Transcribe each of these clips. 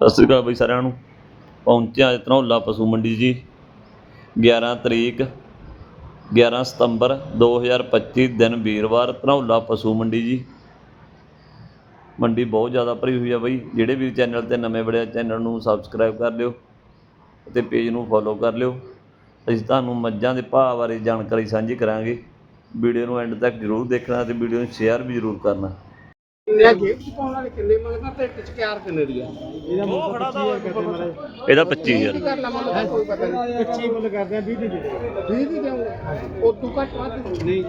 ਸਤਿ ਸ਼੍ਰੀ ਅਕਾਲ ਬਈ ਸਾਰਿਆਂ ਨੂੰ। ਪਹੁੰਚਿਆ ਅੱਜ ਧਨੌਲਾ ਪਸ਼ੂ ਮੰਡੀ ਜੀ 11 ਤਰੀਕ 11 ਸਤੰਬਰ 2025 ਦਿਨ ਵੀਰਵਾਰ ਧਨੌਲਾ ਪਸ਼ੂ ਮੰਡੀ ਜੀ। ਮੰਡੀ ਬਹੁਤ ਜ਼ਿਆਦਾ ਭਰੀ ਹੋਈ ਆ ਬਈ, ਜਿਹੜੇ ਵੀ ਚੈਨਲ ਤੇ ਨਵੇਂ ਬੜਿਆ ਚੈਨਲ ਨੂੰ ਸਬਸਕ੍ਰਾਈਬ ਕਰ ਲਿਓ ਅਤੇ ਪੇਜ ਨੂੰ ਫੋਲੋ ਕਰ ਲਿਓ। ਅਸੀਂ ਤੁਹਾਨੂੰ ਮੱਝਾਂ ਦੇ ਭਾਅ ਬਾਰੇ ਜਾਣਕਾਰੀ ਸਾਂਝੀ ਕਰਾਂਗੇ। ਵੀਡੀਓ ਨੂੰ ਐਂਡ ਤੱਕ ਜ਼ਰੂਰ ਦੇਖਣਾ ਤੇ ਵੀਡੀਓ ਨੂੰ ਸ਼ੇਅਰ ਵੀ ਜ਼ਰੂਰ ਕਰਨਾ। ਕਿੰਨੇ ਜੇਬ ਚ ਪਾਉਣ ਵਾਲੇ ਕਿੰਨੇ ਮੰਗਦਾ ਤੇ ਟਚਕਿਆਰ ਕਿੰਨੇ ਦੀ ਆ ਇਹਦਾ ਮੁੱਲ ਖੜਾ ਦਾ ਇਹਦਾ 25000 ਕਰ ਲਵਾਂਗਾ ਕੋਈ ਪਤਾ ਨਹੀਂ। 25 ਮੁੱਲ ਕਰਦੇ ਆ 20 ਦੀ 20 ਦੀ ਦੇਵਾਂਗੇ ਉਹ ਤੂੰ ਘੱਟ ਵੱਧ ਨਹੀਂ।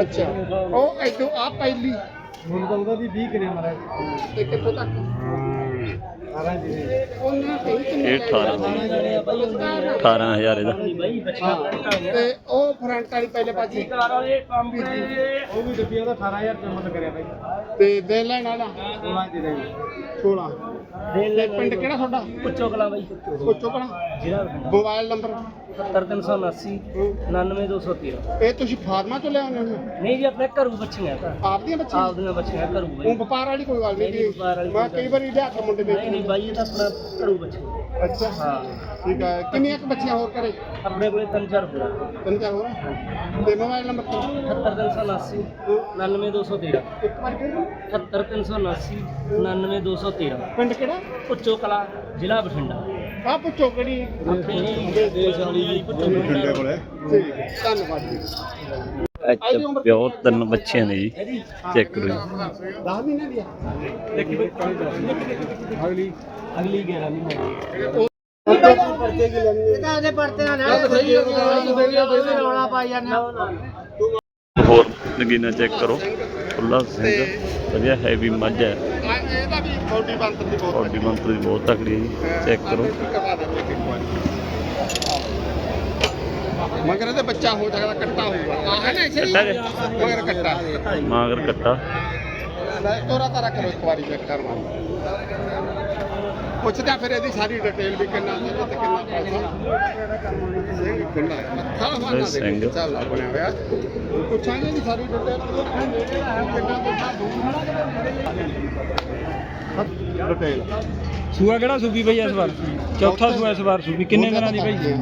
ਅੱਛਾ। ਉਹ ਐਦੋਂ ਆ ਪਹਿਲੀ। ਮੁੱਲ ਤਾਂ ਉਹਦਾ ਵੀ 20 ਕਿਨੇ ਮਾਰਾ ਤੇ ਕਿੱਥੋਂ ਤੱਕ 18 ਜੀ ਉਹਨਾਂ ਤੇ ਕਿੰਨੇ ਇਹ 18 18 18000 ਇਹਦਾ। ਤੇ ਉਹ ਫਰੰਟ ਵਾਲੀ ਪਹਿਲੇ ਪਾਸੇ। ਉਹ ਵੀ ਦਿੱਤੀ ਉਹਦਾ 18000 ਰੁਪਏ ਮੁੱਲ ਕਰਿਆ ਬਾਈ। ਤੇ ਦੇ ਲੈਣ ਵਾਲਾ? 16 ਦੀ ਦੇ 16 ਤੇ ਪਿੰਡ ਕਿਹੜਾ ਤੁਹਾਡਾ? ਪੁੱਛੋ ਕਲਾ ਬਾਈ। ਕੋਚੋ ਕਣਾ ਜਿਹੜਾ ਮੋਬਾਈਲ ਨੰਬਰ? 70379 99213 ਇਹ ਤੁਸੀਂ ਫਾਰਮਾਂ ਤੋਂ ਲਿਆਉਂਦੇ ਹੋ? ਨਹੀਂ ਜੀ ਆਪਣੇ ਘਰੂ ਬੱਚੀਆਂ ਤਾਂ। ਆਪਦੀਆਂ ਬੱਚੀਆਂ ਆਪ ਦੀਆਂ ਬੱਚੀਆਂ? ਘਰੂ ਉਹ ਬਾਈ ਵਪਾਰ ਵਾਲੀ ਕੋਈ ਗੱਲ ਨਹੀਂ ਨਹੀਂ, ਵਪਾਰ ਵਾਲੀ ਮੈਂ ਕਈ ਵਾਰੀ ਲਿਆ ਕੇ ਮੁੰਡੇ ਦੇ ਨਹੀਂ ਨਹੀਂ ਬਾਈ ਇਹ ਤਾਂ ਆਪਣਾ ਘਰੂ ਬੱਚੀਆਂ ਅੱਛਾ। ਹਾਂ। ਠੀਕ ਹੈ ਕਿੰਨੀਆਂ ਕੁ ਬੱਚੀਆਂ ਹੋਰ ਕਰੇ ਆਪਣੇ ਕੋਲੇ ਤਿੰਨ ਚਾਰ ਪੂਰਾ ਤਿੰਨ ਚਾਰ ਹੋਰ ਤੇ ਮੋਬਾਈਲ ਨੰਬਰ ਤੋਂ 70379 99213 ਇੱਕ ਵਾਰ ਫਿਰ 70379 99213 ਪਿੰਡ ਕਿਹੜਾ? ਪੁੱਛੋ ਕਲਾ ਜ਼ਿਲ੍ਹਾ ਬਠਿੰਡਾ। ਆ ਪੁੱਛੋ ਕਿਹੜੀ? ਆਪਣੇ ਦੇਸ਼ ਵਾਲੀ ਬਠਿੰਡੇ ਕੋਲੇ। ਠੀਕ ਹੈ। ਧੰਨਵਾਦ ਜੀ। ਪਿਓ ਤਿੰਨ ਬੱਚਿਆਂ ਨੇ ਜੀ। ਚੈੱਕ ਕਰੋ ਜੀ। 10 ਮਹੀਨੇ ਦੀ ਆ ਦੇਖੀ ਬਾਈ ਅਗਲੀ ਅਗਲੀ 11 ਮਹੀਨੇ ਪਰਚੇ ਕੀ ਲੈਣੀ ਹੈ ਉਹਦੇ ਪਰਤੇ ਨਾਲ ਸਹੀ ਹੈ ਰੌਲਾ ਪਾਈ ਜਾਂਦੇ ਹੋਰ ਨਗੀਨਾ ਚੈੱਕ ਕਰੋ। ਖੁੱਲਾ ਸਿੰਘ ਵਧੀਆ ਹੈਵੀ ਮੱਝ ਹੈ। ਇਹਦਾ ਵੀ ਬੋਡੀ ਬੰਤਰ ਦੀ ਬਹੁਤ ਬੋਡੀ ਮੰਤਰੀ ਬਹੁਤ ਤਕੜੀ ਹੈ ਚੈੱਕ ਕਰੋ ਕਰਵਾ ਦਿੰਦੇ ਇੱਕ ਵਾਰੀ ਮਗਰ ਇਹਦੇ ਬੱਚਾ ਹੋ ਸਕਦਾ ਕੱਟਾ ਹੋਊਗਾ। ਆ ਹੈ ਨਾ ਇਸੇ ਕੱਟਾ ਜੇ? ਮਗਰ ਕੱਟਾ। ਮਾਗਰ ਕੱਟਾ। ਲੈ ਤੋਰਾ ਤਾਰਾ ਕਰੋ ਇੱਕ ਵਾਰੀ ਚੈੱਕ ਕਰਵਾ ਪੁੱਛਦਾ ਫਿਰ ਇਹਦੀ ਸਾਰੀ ਡਿਟੇਲ ਵੀ ਕਿੰਨਾ ਦੁੱਧ ਤੇ ਕਿੰਨਾ ਪੈਸਾ। ਸਿੰਘ ਖੁੱਲਾ ਹੈ ਮੱਥਾ ਸਿੰਘ। ਦੇ ਚੱਲ ਬਣਿਆ ਹੋਇਆ। ਪੁੱਛਾਂਗੇ ਦੀ ਸਾਰੀ ਡਿਟੇਲ ਕਿੰਨਾ ਦੁੱਧ ਡਿਟੇਲ ਸੂਆ ਕਿਹੜਾ ਸੂਬੀ ਬਈ ਇਸ ਵਾਰ? ਚੌਥਾ ਸੂਆ ਇਸ ਵਾਰ ਸੂਬੀ। ਕਿੰਨੇ ਦਿਨਾਂ ਦੀ ਹੈ।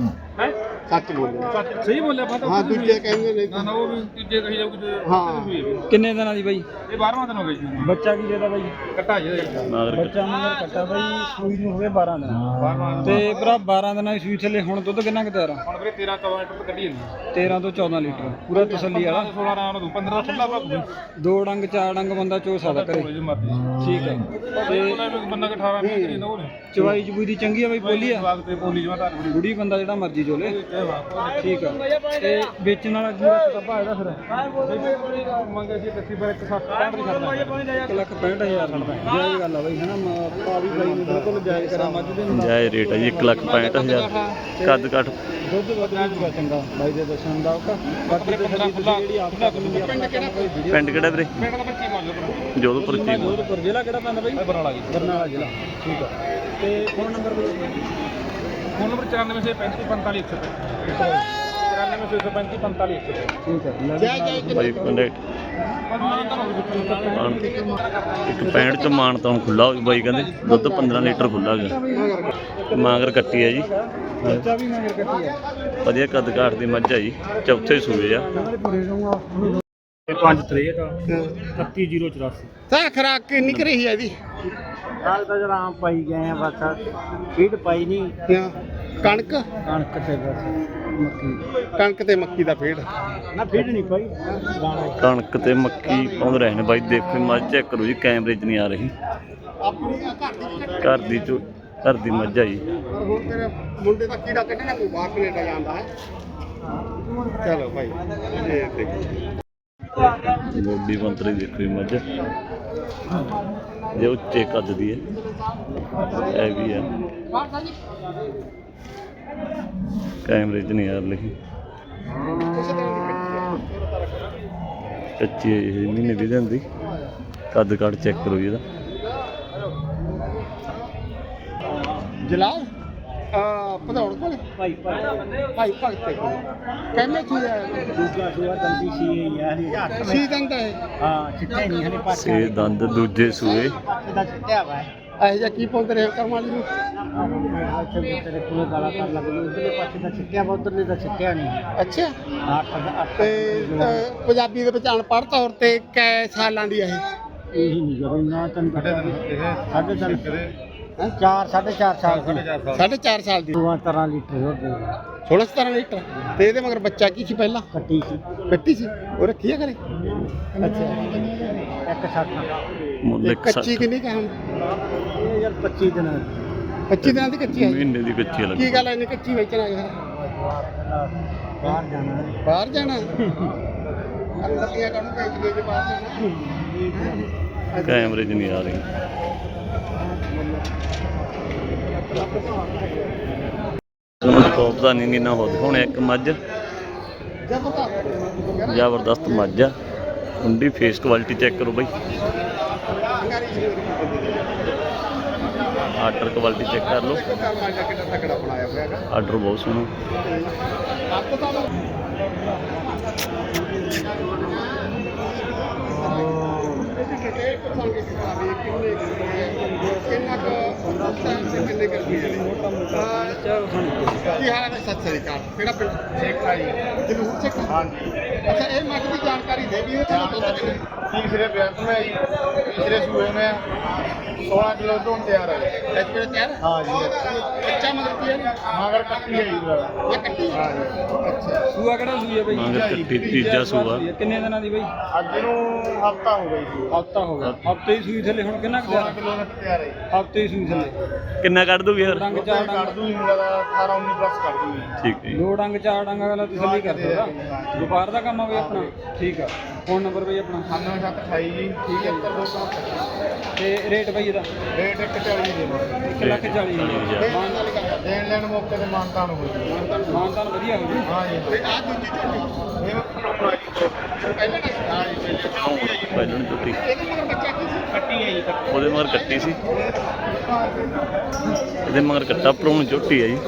ਸੱਚ ਬੋਲਿਆ। ਸਹੀ ਬੋਲਿਆ ਪਤਾ ਹਾਂ ਦੂਜੇ ਕਹਿੰਦੇ ਨੇ। ਨਾ ਉਹ ਵੀ ਤੀਜੇ ਕਹੀ ਜਾਊ ਕਿ ਹਾਂ। ਕਿੰਨੇ ਦਿਨਾਂ ਦੀ ਬਈ? ਇਹ 12ਵਾਂ ਦਿਨ ਹੋ ਗਿਆ ਜੀ। ਬੱਚਾ ਕੀ ਦੇਦਾ ਬਈ? ਕੱਟਾ ਜੀ ਮਾਗਰ ਕੱਟਾ। ਬੱਚਾ ਮਗਰ ਕੱਟਾ ਬਈ ਸੂਈ ਨੂੰ ਹੋ ਗਏ 12 ਦਿਨ। 12ਵਾਂ ਤੇ ਭਰਾ 12 ਦਿਨਾਂ ਦੀ ਸੂਈ ਥੱਲੇ ਹੁਣ ਦੁੱਧ ਕਿੰਨਾ ਕੁ ਤਿਆਰ ਹੁਣ ਵੀਰੇ 13 14 ਲੀਟਰ ਕੱਢੀ ਜਾਂਦੀ 13 ਤੋਂ 14 ਲੀਟਰ ਪੂਰਾ ਤਸੱਲੀ ਵਾਲਾ। 16 ਰਾਂ ਨੂੰ 15 ਦਾ ਖੁੱਲਾ ਭਾਗੂ ਦੋ ਡੰਗ ਚਾਰ ਡੰਗ ਬੰਦਾ ਚੋ ਸਕਦਾ ਕਰੇ ਠੀਕ ਹੈ ਤੇ ਬੰਦਾ ਕਿ 18 ਮਿੰਟ ਕਰੀ ਨਾ ਚਵਾਈ ਚਬੂਈ ਦੀ ਚੰਗੀ ਆ ਬਈ ਬੋਲੀ ਆ। ਤੇ ਬੋਲੀ ਜਮਾ ਧਾਰ ਬੜੀ। ਬੰਦਾ ਜਿਹੜਾ ਮਰਜ਼ੀ ਚੋਲੇ। ਠੀਕ ਆ। ਤੇ ਵੇਚਣ ਵਾਲਾ ਕੀ ਰੇਟ ਦਾ ਭਾਅ ਇਹਦਾ ਫਿਰ? ਮੰਗੇ ਸੀ 30 ਪਰ 160 ਦੀ ਛੱਡਦਾ 1 ਲੱਖ 65000 ਛੱਡਦਾ ਜਾਇਜ਼ ਗੱਲ ਆ ਬਈ ਹਨਾ ਮ- ਭਾ ਵੀ ਬਾਈ ਨੂੰ ਬਿਲਕੁਲ ਜਾਇਜ਼ ਕਰਾਂ ਮੱਝ ਦੇ ਨਾਲ। ਜਾਇ ਰੇਟ ਹੈ ਜੀ 1 ਲੱਖ 65000 ਕੱਦ ਕੱਟ ਦੁੱਧ ਵੱਧ ਜੂਗਾ ਚੰਗਾ ਬਾਈ ਦੇ ਦੱਸਣ ਦਾ ਉਹ ਬਾਕੀ ਤੇ ਸਾਡੀ ਖੁੱਲਾ ਜਿਹੜੀ ਆਪ ਕਰਨੀ ਪਿੰਡ ਕਿਹੜਾ ਕੋਈ ਪਿੰਡ ਕਿਹੜਾ ਵੀਰੇ? ਪਿੰਡ ਦਾ 25 ਮੰਨ ਲਓ ਜੋਧਪੁਰ ਜ਼ਿਲ੍ਹਾ ਚੀਮਾ ਜੋਧਪੁਰ ਜ਼ਿਲ੍ਹਾ ਕਿਹੜਾ ਪੈਂਦਾ ਬਾਈ? ਬਰਨਾਲਾ ਜੀ ਬਰਨਾਲਾ ਜ਼ਿਲ੍ਹਾ ਠੀਕ ਆ। ਤੇ ਫੋਨ ਨੰਬਰ ਫੋਨ ਨੰਬਰ 94 ਸੇ 35 45 135 94 ਸੇ 35 45 135 ਠੀਕ ਹੈ ਜੈ ਜੈ ਬਾਈ ਕੰਟੈਕਟ ਇੱਕ 65 ਚ ਮਾਨ ਤਾਂ ਖੁੱਲਾ ਹੋ ਗਿਆ ਬਾਈ ਕਹਿੰਦੇ ਦੁੱਧ 15 ਲੀਟਰ ਖੁੱਲਾ ਗਿਆ। ਮਾਗਰ ਕੱਟੀ ਹੈ ਜੀ। ਬੱਚਾ ਵੀ ਮੰਗਰ ਕੱਟੀ ਆ ਵਧੀਆ ਕੱਦ ਕਾਠ ਦੀ ਮੱਝ ਹੈ ਜੀ ਚੌਥੇ ਸੂਏ ਆ। ਇਹਨਾਂ ਦੇ ਪੂਰੇ ਰਹੂੰਗਾ 563 31084 ਤਾਂ ਖਰਾਕ ਕਿੰਨੀ ਕਰੀ ਹੈ ਇਹਦੀ? ਹਾਲ ਤਾਂ ਜਰਾ ਆਮ ਪਾਈ ਗਏ ਆ ਬਸ ਫੀਡ ਪਾਈ ਨਹੀਂ ਹਾਂ, ਕਣਕ? ਕਣਕ ਤੇ ਬਸ ਮੱਕੀ। ਕਣਕ ਤੇ ਮੱਕੀ ਦਾ ਫੇੜ ਨਾ ਫੀਡ ਨਹੀਂ ਪਾਈ ਦਾਣਾ ਕਣਕ ਤੇ ਮੱਕੀ ਪਾਉਂਦੇ ਰਹੇ ਨੇ ਬਾਈ ਦੇਖੋ ਮੱਝ ਚੈੱਕ ਕਰੋ ਜੀ ਕੈਮਰੇ 'ਚ ਨਹੀਂ ਆ ਰਹੀ। ਆਪਣੀ ਘਰ ਦੀ ਘਰ ਦੀ ਚੋ ਘਰ ਦੀ ਮੱਝ ਆ ਜੀ। ਪਰ ਹੋਰ ਤੇਰੇ ਮੁੰਡੇ ਦਾ ਕੀੜਾ ਕੱਢਣਾ ਕੋਈ ਬਾਹਰ ਕੈਨੇਡਾ ਜਾਂਦਾ ਹੈ? ਚਲੋ ਭਾਈ ਇਹ ਦੇਖ। ਗੋਡੀ ਮੰਤਰੀ ਦੇਖੋ ਜੀ ਮੱਝ। ਜੇ ਉੱਚੇ ਕੱਦ ਦੀ ਹੈ ਇਹ ਵੀ ਹੈ। ਕੈਮਰੇ 'ਚ ਨਹੀਂ ਕੱਟੀ ਹੈ ਕੱਚੀ ਇਹ ਮਹੀਨੇ ਦੀ ਜਾਂਦੀ ਕੱਦ ਕੱਟ ਚੈੱਕ ਕਰੋ ਜੀ ਇਹਦਾ। ਜਲਾਲ ਆ ਪਧੌੜ ਕੋਲ? ਭਾਈ ਭਾਈ। ਭਗਤ ਤੇ ਕੋਲ। ਕਹਿੰਦੇ ਕੀ ਹੈ? ਦੂਜਾ ਸੂਆ ਦੰਦੀ ਸੀ ਯਾਰ ਸੀ ਦੰਦਾ ਹੈ ਹਾਂ ਚਿੱਟੇ ਨਹੀਂ ਹਲੇ ਸੇ ਦੰਦ ਦੂਜੇ ਸੂਏ। ਇਹਦਾ ਚਿੱਟਿਆ ਵਾ ਇਹ ਜਿਹਾ ਕੀ ਪਾਉਂਦੇ ਰਹੇ ਕਰਮ ਵਾਲੀ ਨੂੰ? ਅੱਛਾ। ਤੇਰੇ ਕੋਲ ਗਾਲਾਂ ਕਰ ਲੱਗ ਗਈ ਉਧਰਲੇ ਪਾਸੇ ਦਾ ਛਿੱਕਿਆ ਵਾ ਉਧਰਲੇ ਦਾ ਛਿੱਕਿਆ ਨਹੀਂ ਅੱਛਾ ਅੱਠ ਦਾ ਅੱਠ ਤੇ ਅਹ, ਪੰਜਾਬੀ ਦੇ ਵਿੱਚ ਅਨਪੜ੍ਹ ਤੌਰ ਤੇ ਕੈ ਸਾਲਾਂ ਦੀ ਹੈ ਇਹ? ਨਹੀਂ ਜਦੋਂ ਨਾ ਤੈਨੂੰ ਪਤਾ ਸਾਢੇ ਤਿੰਨ? ਚਾਰ ਸਾਢੇ ਚਾਰ ਸਾਲ ਦੀ। ਸਾਢੇ 4 ਸਾਲ ਦੀ ਦੋਵਾਂ ਤਰ੍ਹਾਂ ਲੀਟਰ ਹੋ ਗਏ 16 17 ਲੀਟਰ। ਤੇ ਇਹਦੇ ਮਗਰ ਬੱਚਾ ਕੀ ਸੀ ਪਹਿਲਾਂ? ਕੱਟੀ ਸੀ। ਕੱਟੀ ਸੀ। ਉਹ ਰੱਖੀ ਆ ਘਰੇ? ਅੱਛਾ। ਇੱਕ ਸੱਠ। ਮੁੱਲ ਤੇ ਇੱਕ ਕੱਚੀ ਕਿੰਨੀ ਕਾ ਹੁਣ? ਇਹ ਯਾਰ 25 ਦਿਨਾਂ ਦੀ 25 ਦਿਨਾਂ ਦੀ ਕੱਚੀ ਹੈ ਮਹੀਨੇ ਦੀ ਕੱਚੀ ਲੱਗ ਕੀ ਗੱਲ ਐ ਇੰਨੀ ਕੱਚੀ ਵੇਚਣ ਆਏ ਫਿਰ ਬਾਹਰ ਜਾਣਾ। ਹੈ। ਬਾਹਰ ਜਾਣਾ? ਅੰਦਰ ਦੀਆਂ ਕਾਹਨੂੰ ਵੇਚ ਕੇ ਜੇ ਬਾਹਰ ਜਾਣਾ? ਕੈਮਰੇ 'ਚ ਨਹੀਂ ਆ ਰਹੀ। ਤੁਹਾਨੂੰ ਟੌਪ ਦਾ ਨਹੀਂ ਨਾ ਹੋ ਦਿਖਾਉਣੇ ਇੱਕ ਮੱਝ। ਜਾ ਪਤਾ ਜ਼ਬਰਦਸਤ ਮੱਝ ਆ। ਹੁੰਡੀ ਫੇਸ ਕੁਆਲਿਟੀ ਚੈੱਕ ਕਰੋ ਬਈ। ਆਰਡਰ ਕੁਆਲਿਟੀ ਚੈੱਕ ਕਰ ਲਓ। ਆਰਡਰ ਬਹੁਤ ਸੋਹਣਾ। ਕਿੰਨਾ ਕੁ ਟਾਈਮ ਤੇ ਕਿੰਨੇ ਕਰ ਪਈ ਕੀ ਹਾਲ ਹੈ ਸਤਿ ਸ੍ਰੀ ਅਕਾਲ। ਕਿਹੜਾ ਪਿੰਡ? ਸੇਖਾ ਜੀ ਜਰੂਰ ਸੇਖਾ ਹਾਂਜੀ ਅੱਛਾ ਇਹ ਮੱਝ ਦੀ ਜਾਣਕਾਰੀ ਦੇ ਵੀ ਇਹ ਤਾਂ ਦੁੱਧ ਕਿੰਨੇ ਤੀਸਰੇ ਬੈਂਕ में जी तीसरे सूबे में सोलह किलो दूध तैयार है ਇਸ ਵੇਲੇ ਤਿਆਰ ਹੈ हाँ जी ਕੱਚਾ ਮਗਰ ਕੀ ਹੈ मगर कट्टी है जी ਇਹ ਕੱਟੀ हाँ जी ਅੱਛਾ ਸੂਆ ਕਿਹੜਾ ਸੂਈ ਹੈ ਬਈ ਮਗਰ ਕੱਟੀ ਤੀਜਾ ਸੂਆ ਕਿੰਨੇ ਦਿਨਾਂ ਦੀ ਬਈ ਅੱਜ ਨੂੰ ਹਫਤਾ ਹੋ ਗਈ ਜੀ ਹਫਤਾ ਹੋ ਗਿਆ ਹਫਤੇ ਹੀ ਸੂਈ ਥੱਲੇ ਹੁਣ ਕਿੰਨਾ ਕੁ 16 ਕਿਲੋ ਦਾ ਤਿਆਰ ਹੈ ਹਫਤੇ ਹੀ ਸੂਈ ਥੱਲੇ ਕਿੰਨਾ ਕੱਢ ਦੂਗੀ ਫਿਰ ਡੰਗ ਚਾਰ ਚਾਰ ਕੱਢ ਡੰਗ ਦੂੰਗੀ ਮੇਰਾ 18 19 ਪਲੱਸ ਕਰ ਦੂੰਗੀ ਠੀਕ ਹੈ ਜੀ। ਦੋ ਡੰਗ ਚਾਰ ਡੰਗ ਵਾਲਾ ਤਸੱਲੀ ਕਰ ਸਕਦਾ ਵਪਾਰ ਦਾ ਕੰਮ ਆ ਬਈ ਆਪਣਾ? ਠੀਕ ਆ। ਫੋਨ ਨੰਬਰ ਬਈ ਆਪਣਾ? 9728 ਜੀ ਠੀਕ ਹੈ ਦੋ ਤੇ ਰੇਟ ਬਈ ਇਹਦਾ? ਰੇਟ 140 ਦੇ ਦਿਓ। 1 ਲੱਖ 40 ਹਜ਼ਾਰ ਮਾਨ ਦੇਣ ਲੈਣ ਮੌਕੇ ਤੇ ਮਾਨਤਾਨ ਹੋ ਜੀ ਮਾਨਤਾਨ ਵਧੀਆ ਹੋ ਜੀ ਹਾਂ ਜੀ ਤੇ ਆ ਦੂਜੀ ਝੋਟੀ ਇਹ ਬਣਾਉਣਾ ਜੀ ਪਹਿਲਾਂ ਨਾ ਹਾਂ ਜੀ ਪਹਿਲੇ ਪਹਿਲਾਂ ਨੂੰ ਟੁੱਟੀ ਇਹਦੇ ਮਗਰ ਬੱਚਾ ਕੀ ਸੀ? ਕੱਟੀ ਹੈ ਜੀ ਕੱਟੀ ਉਹਦੇ ਮਗਰ ਕੱਟੀ ਸੀ। ਇਹਦੇ ਮਗਰ ਕੱਟਾ ਭਰੂਣ ਝੋਟੀ ਹੈ ਜੀ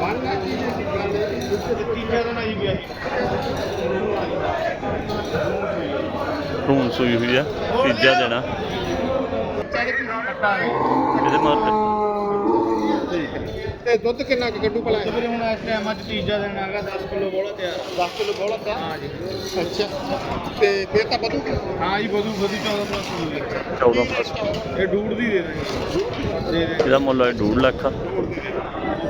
ਵਾਨਾ ਕੀ ਸੀ ਗਾਣੇ ਤੀਜਾ ਦਿਨ ਆਈ ਗਿਆ ਸੂਈ ਹੋਈ ਆ ਤੀਜਾ ਦੇਣਾ। ਚਾਰੇ ਕੀ ਹੈ ਤੇ ਦੁੱਧ ਕਿੰਨਾ ਕੁ ਕੱਢੂ ਭਲਾ ਵੀਰੇ ਹੁਣ ਇਸ ਟਾਈਮ ਅੱਜ ਤੀਜਾ ਦਿਨ ਹੈਗਾ 10 ਕਿਲੋ ਬੋਲਾ ਤਿਆਰ 10 ਕਿਲੋ ਬੋਲਾ ਤਾਂ ਹਾਂ ਜੀ। ਅੱਛਾ। ਤੇ ਫੇਰ ਤਾਂ ਵਧੂਗੀ ਹਾਂ ਜੀ ਵਧੂ ਵਧੀ 14 ਪਲੱਸ ਹੋ ਗਈ 14 ਪਲੱਸ। ਇਹ ਡੂੜ ਦੀ ਦੇ ਦਾਂਗੇ ਦੇ ਦੇ। ਇਹਦਾ ਮੁੱਲ ਹੈ 2 ਲੱਖ।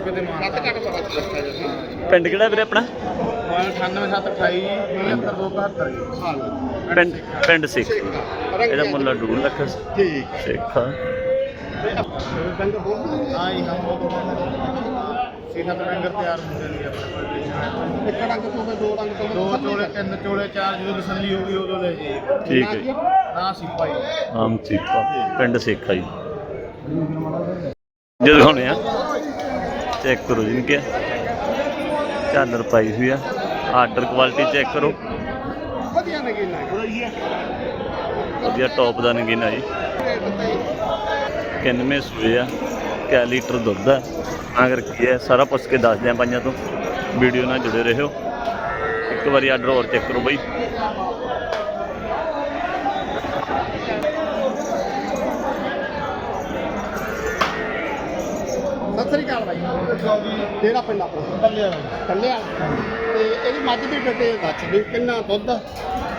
ਕਿਤੇ ਮਾਰ ਕੱਟ ਕੱਟ ਪਤਾ ਚੱਲਦਾ ਜੀ ਪਿੰਡ ਕਿਹੜਾ ਵੀਰੇ ਆਪਣਾ? ਮੋਬਾਈਲ 98728 75272 ਹਾਂ। ਪਿੰਡ ਪਿੰਡ ਸਿੱਖ। ਇਹਦਾ ਮੁੱਲ ਹੈ 2 ਲੱਖ। ਠੀਕ। ਸਿੱਖ ਹਾਂ ਜੀ ਹਾਂ ਸੀਨਾ ਤਾਂ ਤਿਆਰ ਹੁੰਦੇ ਨੇ ਆਪਣੇ ਕੋਲ ਇੱਕ ਰੰਗ ਤੋਂ ਵੀ ਦੋ ਰੰਗ ਤੋਂ ਵੀ ਦੋ ਚੋਲੇ ਤਿੰਨ ਚੋਲੇ ਚਾਰ ਜਦੋਂ ਤਸੱਲੀ ਹੋ ਗਈ ਉਦੋਂ ਲੈ ਜੀ ਠੀਕ ਹੈ ਜੀ। ਨਾ ਸਿਪਾਈ ਆਮ ਸਿੱਖਾ ਪਿੰਡ ਸੇਖਾ ਜੀ। ਜੇ ਦਿਖਾਉਣੇ ਆ ਚੈੱਕ ਕਰੋ ਜੀ ਕਿਆ ਝਾਲਰ ਪਾਈ ਹੋਈ ਆ। ਆਰਡਰ ਕੁਆਲਿਟੀ ਚੈੱਕ ਕਰੋ। ਵਧੀਆ ਨਗੀਨਾ ਵਧੀਆ ਟੌਪ ਦਾ ਨਗੀਨਾ ਜੀ। ਕਿੰਨਵੇਂ ਸੂਏ ਆ ਕਿਆ ਲੀਟਰ ਦੁੱਧ ਆ। ਅਗਰ ਕੀ ਹੈ ਸਾਰਾ ਪੁੱਛ ਕੇ ਦੱਸ ਦਿਆਂ ਪਾਈਆਂ ਤੋਂ। ਵੀਡੀਓ ਨਾਲ ਜੁੜੇ ਰਹੋ। ਇੱਕ ਵਾਰੀ ਆਰਡਰ ਹੋਰ ਚੈੱਕ ਕਰੋ ਬਈ। ਸਤਿ ਸ੍ਰੀ ਅਕਾਲ ਬਾਈ। ਕਿਹੜਾ ਪਿੰਡ ਆਪਣਾ? ਕੱਲਿਆ ਕੱਲਿਆ ਤੇ ਇਹਦੀ ਮੱਝ ਦੀ ਡਿਟੇਲ ਦੱਸ ਵੀ ਕਿੰਨਾ ਦੁੱਧ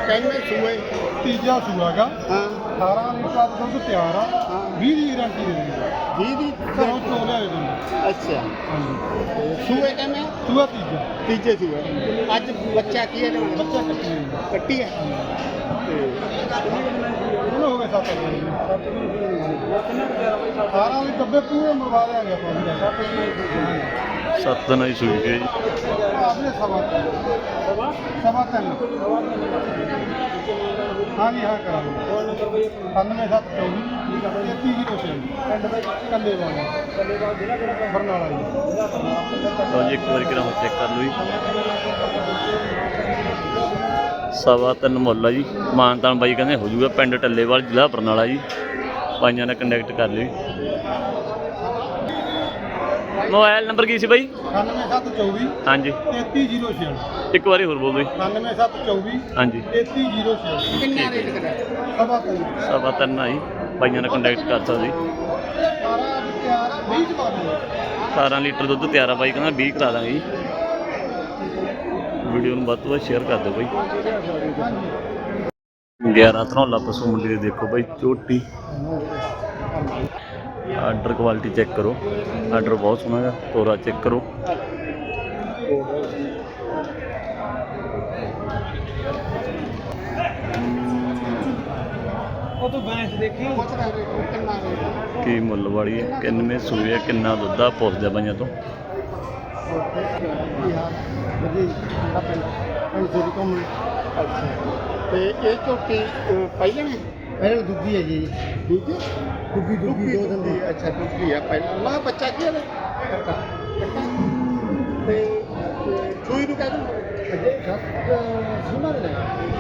ਕਿੰਨੇ ਸੂਏ? ਤੀਜਾ ਸੂਆਗਾ ਹਾਂ। 18 ਲੀਟਰ ਦਾ ਦੁੱਧ ਤਿਆਰ ਆ। ਹਾਂ 20 ਦੀ ਗਾਰੰਟੀ ਦੇ ਦਿੰਦੇ 20 ਦੀ ਘਰੋਂ ਚੋ ਲਿਆਏ ਦਿੰਦੇ ਅੱਛਾ। ਹਾਂਜੀ। ਤੇ ਸੂਏ ਕਹਿੰਦੇ ਸੂਆ ਤੀਜਾ। ਤੀਜੇ ਸੂਏ। ਅੱਜ ਬੱਚਾ ਕੀ ਹੈ ਇਹਦੇ ਨਾਲ? ਬੱਚਾ ਕੱਟੀ ਹੈ। ਕੱਟੀ ਹੈ? ਤੇ ਉਹਨੂੰ ਹੋ ਗਏ 7 ਮਹੀਨੇ। 18 ਦੇ ਡੱਬੇ ਪੂਰੇ ਮਰਵਾ ਦੇਾਂਗੇ ਆਪਾਂ ਵੀ ਸੱਤ ਦਿਨਾਂ ਸੂਈ ਹੈ ਜੀ। ਆਪਣੇ ਸਵਾ ਤਿੰਨ। ਸਵਾ ਤਿੰਨ। ਹਾਂ ਜੀ ਹਾਂ ਕਰਾਂਗੇ ਫੋਨ ਨੰਬਰ ਬਈ 9724 33 ਪਿੰਡ ਦੇ ਕੱਲੇ ਵਾਲਾ ਕੱਲੇ ਵਾਲਾ ਜ਼ਿਲ੍ਹਾ ਕਿਹੜਾ ਬਰਨਾਲਾ ਜੀ। ਲਓ ਜੀ, ਇੱਕ ਵਾਰੀ ਕਿਰਾਂ ਚੈੱਕ ਕਰ ਲਓ ਜੀ। ਸਵਾ ਤਿੰਨ ਮੁੱਲ ਜੀ। ਮਾਨਤਾਨ ਬਾਈ ਕਹਿੰਦੇ ਹੋ ਜਾਊਗਾ ਪਿੰਡ ਟੱਲੇਵਾਲ ਜ਼ਿਲ੍ਹਾ ਬਰਨਾਲਾ ਜੀ। ਪਾਈਆਂ ਨਾਲ ਕੰਟੈਕਟ ਕਰ ਲਿਓ ਜੀ। ਮੋਬਾਈਲ ਨੰਬਰ ਕੀ ਸੀ ਬਾਈ? 98724 ਹਾਂਜੀ। 3306 ਇੱਕ ਵਾਰੀ ਹੋਰ ਬੋਲ ਦਿਓ 98724 ਹਾਂਜੀ। 3306 ਕਿੰਨਾ ਰੇਟ ਕਰਿਆ? ਸਭਾ ਤੋਂ ਸਵਾ ਤਿੰਨ ਆਈ ਬਾਈਆਂ ਨਾਲ ਕੰਟੈਕਟ ਕਰ ਸਕਦੇ ਸਾਰਾ ਤਿਆਰ ਆ 20 ਚ ਪਾ ਦਿਓ। 18 ਲੀਟਰ ਦੁੱਧ ਤਿਆਰ ਆ ਬਾਈ ਕਹਿੰਦਾ 20 ਕਰਾ ਦਾਂਗੇ ਜੀ। ਵੀਡੀਓ ਨੂੰ ਵੱਧ ਤੋਂ ਵੱਧ ਸ਼ੇਅਰ ਕਰ ਦਿਓ ਬਾਈ। 11 ਧਨੌਲਾ ਪਸ਼ੂ ਮੰਡੀ ਦੇ ਦੇਖੋ ਬਾਈ ਝੋਟੀ ਆਰਡਰ ਕੁਆਲਿਟੀ ਚੈੱਕ ਕਰੋ। ਆਰਡਰ ਬਹੁਤ ਸੋਹਣਾ ਹੈ ਤੋਰਾ ਚੈੱਕ ਕਰੋ। ਉਹ ਤੂੰ ਬੈਂਸ ਦੇਖੀ ਕੀ ਮੁੱਲ ਵਾਲੀ ਹੈ? ਕਿੰਨਵੇਂ ਸੂਏ ਕਿੰਨਾ ਦੁੱਧ ਆ ਪੁੱਛਦੇ ਬਾਈਆਂ ਤੋਂ। ਤੇ ਇਹ ਝੋਟੀ ਪਹਿਲਾਂ ਪਹਿਲਾਂ ਦੁੱਧੀ ਹੈ ਜੀ। ਦੂਜੀ ਦੁੱਧੀ ਦੁੱਧੀ ਦੋ ਦਿਨ ਦੀ। ਅੱਛਾ ਦੂਜੀ ਆ ਪਹਿਲਾਂ ਮੈਂ ਬੱਚਾ ਕੀ ਹੈ ਕੱਟਾ। ਤੇ ਤੇ ਚੂਈ ਨੂੰ ਕਹਿ ਦਿੰਦੇ ਅਜੇ ਸੱਤ ਸੀਮਾ ਦੇ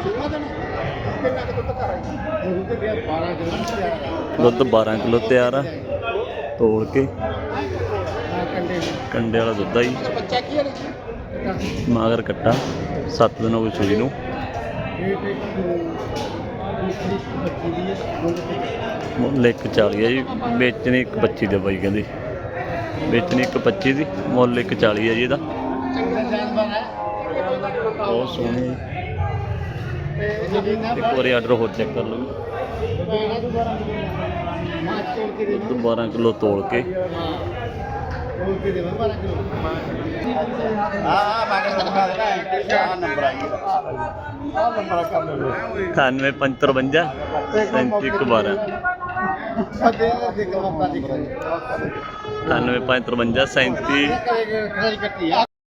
ਕਿੰਨਾ ਕੁ ਦੁੱਧ ਕਰਾਈ ਦੁੱਧ ਤੇ ਗਿਆ 12 ਕਿਲੋ ਤਿਆਰ ਦੁੱਧ 12 ਕਿਲੋ ਤਿਆਰ ਆ। ਤੋਲ ਕੇ। ਕੰਡੇ ਕੰਡੇ ਵਾਲਾ ਦੁੱਧ ਆ ਜੀ। ਬੱਚਾ ਕੀ ਹੈ ਮਾਗਰ ਕੱਟਾ। 7 ਦਿਨ ਹੋ ਗਏ ਸੂਈ ਨੂੰ। ਮੁੱਲ ਇੱਕ 40 ਹੈ ਜੀ, ਵੇਚਣੀ ਇੱਕ 25 ਦੇ ਬਾਈ ਕਹਿੰਦੀ। ਵੇਚਣੀ ਇੱਕ 25 ਦੀ, ਮੁੱਲ ਇੱਕ 40 ਹੈ ਜੀ ਇਹਦਾ। ਬਹੁਤ ਸੋਹਣੀ ਇੱਕ ਵਾਰੀ ਆਰਡਰ ਹੋਰ ਚੈੱਕ ਕਰ ਲਓ। ਮਾਂ ਦੁੱਧ 12 ਕਿਲੋ ਤੋਲ ਕੇ। ਉਹ ਕੇ ਦੇ 12 ਕਿਲੋ ਹਾਂ ਹਾਂ ਬਾਕੀ ਤਾਂ ਦਿਖਾ